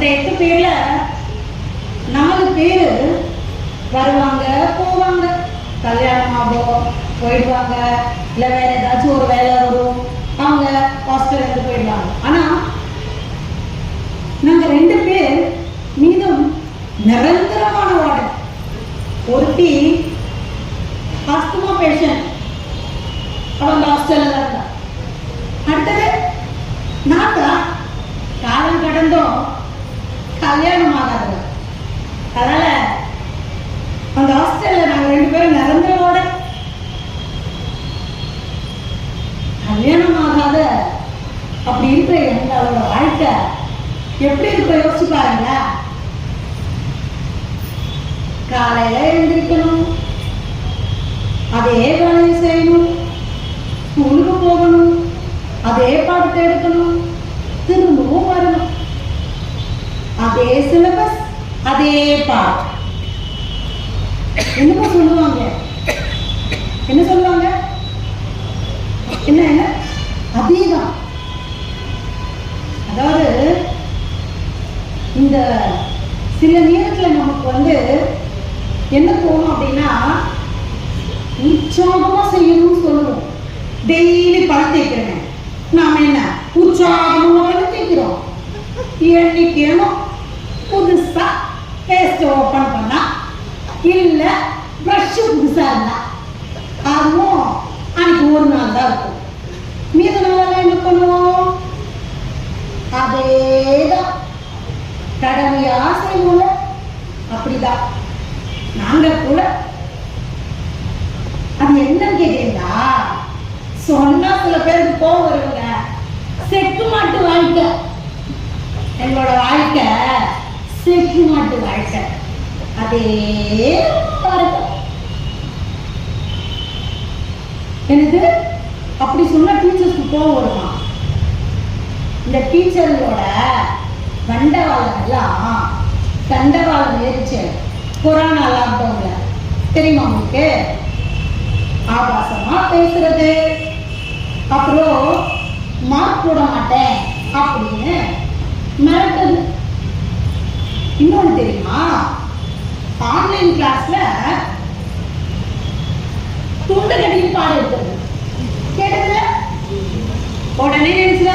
அந்த எட்டு பேர்ல நாலு பேர் வருவாங்க போவாங்க. கல்யாணம் ஆகும் போயிடுவாங்க. இல்லை வேற ஏதாச்சும் ஒரு வேலை வரும். அவங்க ஹாஸ்டல் இருந்து போயிடுவாங்க. ஆனா நாங்க ரெண்டு பேர் மீதும் நிரந்தரமான வார்டு. ஒருத்தி ஆஸ்துமா பேஷண்ட் அவங்க ஹாஸ்டல்ல தான் இருந்தா. அடுத்தது நாத்தா. காலம் கடந்தோம். கல்யாணம் ஆகாது அதனால அந்த ஹாஸ்டல்ல நாங்க ரெண்டு பேரும் நிரந்தரோட கல்யாணம் ஆகாத அப்படி இருக்கிற எங்களோட வாழ்க்கை எப்படி இருக்க யோசிச்சு பாருங்களேன் காலையில எழுந்திருக்கணும் அதே வேலையை செய்யணும் ஸ்கூலுக்கு போகணும் அதே பாடத்தை எடுக்கணும் அதே சிலபஸ் அதே பாட் என்னமோ சொல்லுவாங்க? என்ன சொல்லுவாங்க? என்ன என்ன? அதேதான். அதாவது இந்த சில நேரத்துல நமக்கு வந்து என்ன போகும் அப்படின்னா உற்சாகமாக செய்யணும்னு சொல்லுவோம் டெய்லி பழம் தேய்க்கிறேன் நாம என்ன? உற்சாகமாக பழம் தேய்க்கிறோம். என்னைக்கேனும் இல்ல ப்ரஷ் புதுசா இருந்தா அதுவும் அன்னைக்கு ஒரு நாள் தான் இருக்கும். மீத நாளெல்லாம் என்ன பண்ணுவோம்? அதேதான். ஆசை மூல அப்படிதான். நாங்க கூட. அது என்னன்னு கேட்டீங்களா? சொன்னா சில பேருக்கு கோவம் வருங்க. செக்கு மாட்டு வாழ்க்கை. எங்களோட வாழ்க்கை செக்கு மாட்டு வாழ்க்கை. அதே எனக்கு அப்படி சொன்ன டீச்சர்ஸ்க்கு கோவம் வருமா? இந்த டீச்சர்களோட கண்டவாளம் எல்லாம் தண்டவாளம் ஏறிச்சு கொரோனா லாக்டவுன்ல தெரியுமா உங்களுக்கு? ஆபாசமா பேசுறது. அப்புறம் மார்க் போட மாட்டேன் அப்படின்னு மிரட்டுது இன்னொன்று தெரியுமா? ஆன்லைன் கிளாஸ்ல துண்டு கட்டிட்டு பாடம் எடுத்தது கேட்டதுல? உடனே நினைச்சுல